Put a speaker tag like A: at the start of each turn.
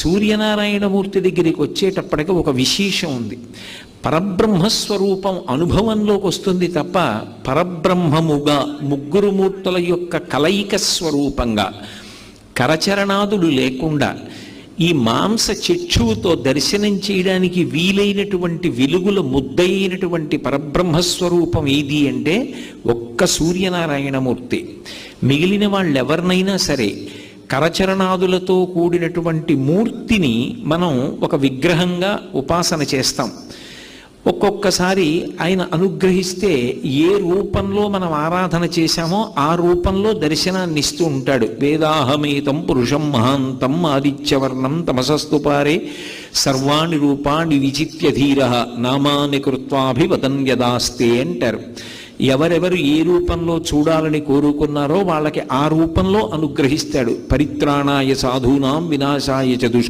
A: సూర్యనారాయణమూర్తి దగ్గరికి వచ్చేటప్పటికి ఒక విశేషం ఉంది. పరబ్రహ్మస్వరూపం అనుభవంలోకి వస్తుంది తప్ప పరబ్రహ్మముగా ముగ్గురు మూర్తుల యొక్క కలయిక స్వరూపంగా కరచరణాదులు లేకుండా ఈ మాంస చక్షువుతో దర్శనం చేయడానికి వీలైనటువంటి వెలుగుల ముద్దయినటువంటి పరబ్రహ్మస్వరూపం ఏది అంటే ఒక్క సూర్యనారాయణమూర్తి. మిగిలిన వాళ్ళెవరినైనా సరే కరచరణాదులతో కూడినటువంటి మూర్తిని మనం ఒక విగ్రహంగా ఉపాసన చేస్తాం. ఒక్కొక్కసారి ఆయన అనుగ్రహిస్తే ఏ రూపంలో మనం ఆరాధన చేశామో ఆ రూపంలో దర్శనాన్ని ఇస్తూ ఉంటాడు. వేదాహమేతం పురుషం మహాంతం ఆదిత్యవర్ణం తమసస్తుపారే సర్వాణి రూపాణి విచిత్యధీర నామాని కృత్వాభివదన్ యదాస్తే అంటారు. ఎవరెవరు ఏ రూపంలో చూడాలని కోరుకున్నారో వాళ్ళకి ఆ రూపంలో అనుగ్రహిస్తాడు. పరిత్రాణాయ సాధూనాం వినాశాయ చ